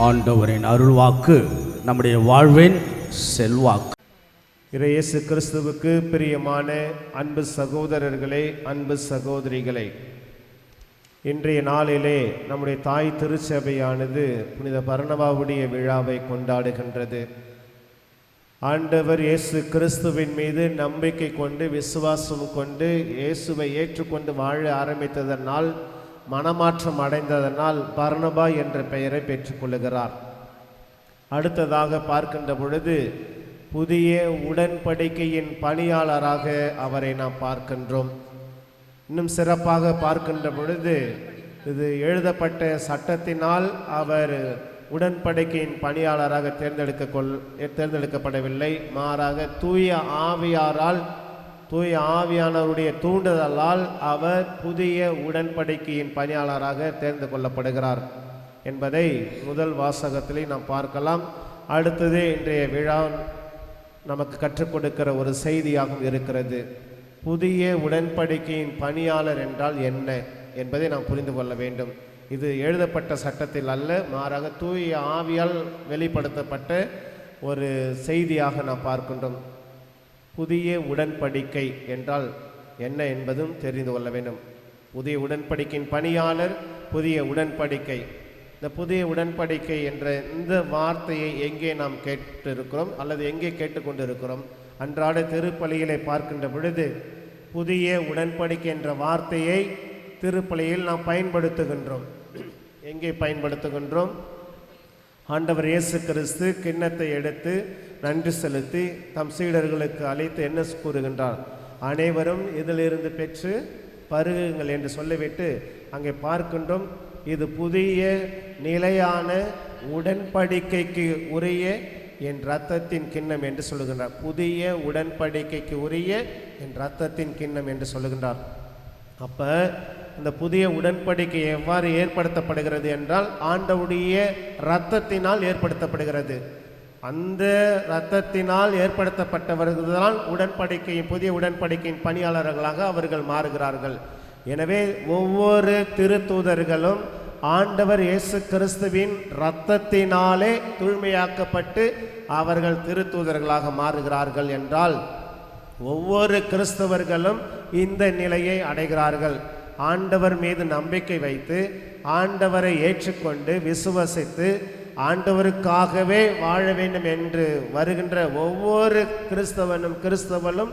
ஆண்டவரின் அருள்வாக்கு நம்முடைய வாழ்வின் செல்வாக்கு. இறையேசு கிறிஸ்துவுக்கு பிரியமான அன்பு சகோதரர்களே அன்பு சகோதரிகளே இன்றைய நாளிலே நம்முடைய தாய் திருச்சபையானது புனித பரணவாவுடைய விழாவை கொண்டாடுகின்றது. ஆண்டவர் இயேசு கிறிஸ்துவின் மீது நம்பிக்கை கொண்டு விசுவாசம் கொண்டு இயேசுவை ஏற்றுக்கொண்டு வாழ ஆரம்பித்ததனால் மனமாற்றம் அடைந்ததனால் பர்ணபா என்ற பெயரை பெற்றுக்கொள்ளுகிறார். அடுத்ததாக பார்க்கின்ற பொழுது புதிய உடன்படிக்கையின் பணியாளராக அவரை நாம் பார்க்கின்றோம். இன்னும் சிறப்பாக பார்க்கின்ற பொழுது இது எழுதப்பட்ட சட்டத்தினால் அவர் உடன்படிக்கையின் பணியாளராக தேர்ந்தெடுக்க கொள் தேர்ந்தெடுக்கப்படவில்லை. மாறாக தூய ஆவியாரால் தூய ஆவியானவருடைய தூண்டுதலால் அவர் புதிய உடன்படிக்கையின் பணியாளராக தேர்ந்து கொள்ளப்படுகிறார் என்பதை முதல் வாசகத்திலே நாம் பார்க்கலாம். அடுத்தது இன்றைய விழா நமக்கு கற்றுக் கொடுக்கிற ஒரு செய்தியாகவும் இருக்கிறது. புதிய உடன்படிக்கையின் பணியாளர் என்றால் என்ன என்பதை நாம் புரிந்து கொள்ள வேண்டும். இது எழுதப்பட்ட சட்டத்தில் அல்ல மாறாக தூய ஆவியால் வெளிப்படுத்தப்பட்ட ஒரு செய்தியாக நாம் பார்க்கின்றோம். புதிய உடன்படிக்கை என்றால் என்ன என்பதும் தெரிந்து கொள்ள வேண்டும். புதிய உடன்படிக்கையின் பணியாளர் புதிய உடன்படிக்கை. இந்த புதிய உடன்படிக்கை என்ற இந்த வார்த்தையை எங்கே நாம் கேட்டிருக்கிறோம் அல்லது எங்கே கேட்டுக்கொண்டிருக்கிறோம்? அன்றாட திருப்பலியிலே பார்க்கின்ற பொழுது புதிய உடன்படிக்கை என்ற வார்த்தையை திருப்பலியில் நாம் பயன்படுத்துகின்றோம். எங்கே பயன்படுத்துகின்றோம்? ஆண்டவர் இயேசு கிறிஸ்து கிண்ணத்தை எடுத்து நன்றி செலுத்தி தம் சீடர்களுக்கு அழைத்து என்ன கூறுகின்றார்? அனைவரும் இதிலிருந்து பெற்று பருகுங்கள் என்று சொல்லிவிட்டு அங்கே பார்க்கின்றோம். இது புதிய நிலையான உடன்படிக்கைக்கு உரிய என் ரத்தத்தின் கிண்ணம் என்று சொல்லுகின்றார். புதிய உடன்படிக்கைக்கு உரிய என் ரத்தத்தின் கிண்ணம் என்று சொல்லுகின்றார். அப்போ இந்த புதிய உடன்படிக்கை எவ்வாறு ஏற்படுத்தப்படுகிறது என்றால் ஆண்டவுடைய இரத்தத்தினால் ஏற்படுத்தப்படுகிறது. அந்த இரத்தத்தினால் ஏற்படுத்தப்பட்டவர்கள்தான் உடன்படிக்கையின் புதிய உடன்படிக்கையின் பணியாளர்களாக அவர்கள் மாறுகிறார்கள். எனவே ஒவ்வொரு திருத்தூதர்களும் ஆண்டவர் இயேசு கிறிஸ்துவின் இரத்தத்தினாலே தூய்மையாக்கப்பட்டு அவர்கள் திருத்தூதர்களாக மாறுகிறார்கள் என்றால் ஒவ்வொரு கிறிஸ்தவர்களும் இந்த நிலையை அடைகிறார்கள். ஆண்டவர் மீது நம்பிக்கை வைத்து ஆண்டவரை ஏற்றுக்கொண்டு விசுவசித்து ஆண்டவருக்காகவே வாழ வேண்டும் என்று வருகின்ற ஒவ்வொரு கிறிஸ்தவனும் கிறிஸ்தவனும்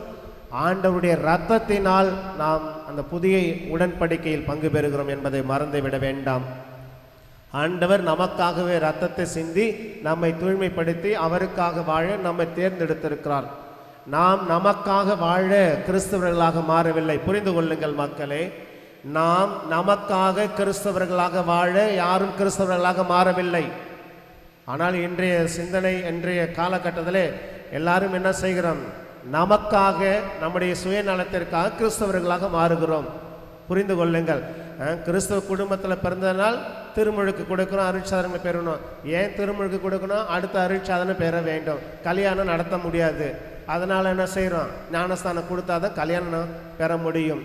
ஆண்டவருடைய இரத்தத்தினால் நாம் அந்த புதிய உடன்படிக்கையில் பங்கு பெறுகிறோம் என்பதை மறந்துவிட வேண்டாம். ஆண்டவர் நமக்காகவே ரத்தத்தை சிந்தி நம்மை தூய்மைப்படுத்தி அவருக்காக வாழ நம்மை தேர்ந்தெடுத்திருக்கிறார். நாம் நமக்காக வாழ கிறிஸ்தவர்களாக மாறவில்லை. புரிந்து கொள்ளுங்கள் மக்களே நாம் நமக்காக கிறிஸ்தவர்களாக வாழ யாரும் கிறிஸ்தவர்களாக மாறவில்லை. ஆனால் இன்றைய சிந்தனை இன்றைய காலகட்டத்தில் எல்லாரும் என்ன செய்கிறோம்? நமக்காக நம்முடைய சுயநலத்திற்காக கிறிஸ்தவர்களாக மாறுகிறோம். புரிந்து கொள்ளுங்கள். கிறிஸ்தவ குடும்பத்தில் பிறந்ததனால் திருமுழுக்கு கொடுக்கணும் அருட்சாதனை பெறணும். ஏன் திருமுழுக்கு கொடுக்கணும்? அடுத்த அருட்சாதனை பெற வேண்டும். கல்யாணம் நடத்த முடியாது. அதனால் என்ன செய்கிறோம் ஞானஸ்தானம் கொடுத்தா தான் கல்யாணம் பெற முடியும்.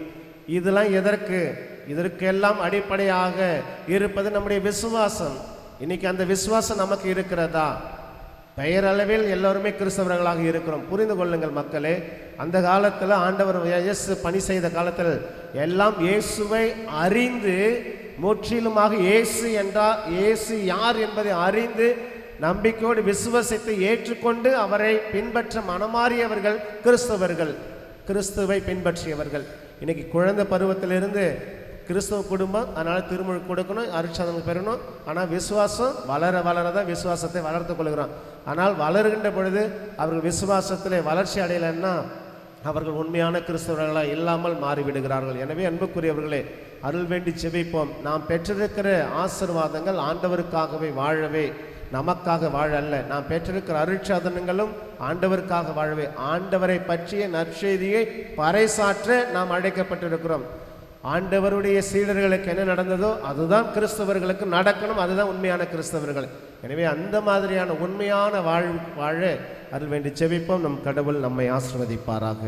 இதெல்லாம் எதற்கு? இதற்கெல்லாம் அடிப்படையாக இருப்பது நம்முடைய விசுவாசம். இன்னைக்கு அந்த விசுவாசம் நமக்கு இருக்கிறதா? பெயரளவில் எல்லோருமே கிறிஸ்தவர்களாக இருக்கிறோம். புரிந்து கொள்ளுங்கள் மக்களே அந்த காலத்தில் ஆண்டவர் இயேசு பணி செய்த காலத்தில் எல்லாம் இயேசுவை அறிந்து முற்றிலுமாக இயேசு என்றால் இயேசு யார் என்பதை அறிந்து நம்பிக்கையோடு விசுவசித்து ஏற்றுக்கொண்டு அவரை பின்பற்ற மனமாறியவர்கள் கிறிஸ்தவர்கள். கிறிஸ்துவை பின்பற்றியவர்கள். இன்னைக்கு குழந்தை பருவத்திலிருந்து கிறிஸ்தவ குடும்பம் அதனால் திருமணம் கொடுக்கணும் அருட்சாதனம் பெறணும். ஆனால் விசுவாசம் வளர வளர தான் விசுவாசத்தை வளர்த்து கொள்கிறோம் ஆனால் வளருகின்ற பொழுது அவர்கள் விசுவாசத்தில் வளர்ச்சி அடையலைன்னா அவர்கள் உண்மையான கிறிஸ்தவர்களாக இல்லாமல் மாறிவிடுகிறார்கள். எனவே அன்புக்குரியவர்களே அருள் வேண்டி செபிப்போம் நாம் பெற்றிருக்கிற ஆசீர்வாதங்கள் ஆண்டவருக்காகவே வாழவே நமக்காக வாழ அல்ல. நாம் பெற்றிருக்கிற அருட்சாதனங்களும் ஆண்டவருக்காக வாழவே. ஆண்டவரை பற்றிய நற்செய்தியை பறைசாற்ற நாம் அழைக்கப்பட்டிருக்கிறோம். ஆண்டவருடைய சீடர்களுக்கு என்ன நடந்ததோ அதுதான் கிறிஸ்தவர்களுக்கு நடக்கணும் அதுதான் உண்மையான கிறிஸ்தவர்கள். எனவே அந்த மாதிரியான உண்மையான வாழ் வாழ அருள் வேண்டி செவிப்போம் நம் கடவுள் நம்மை ஆசிர்வதிப்பாராக.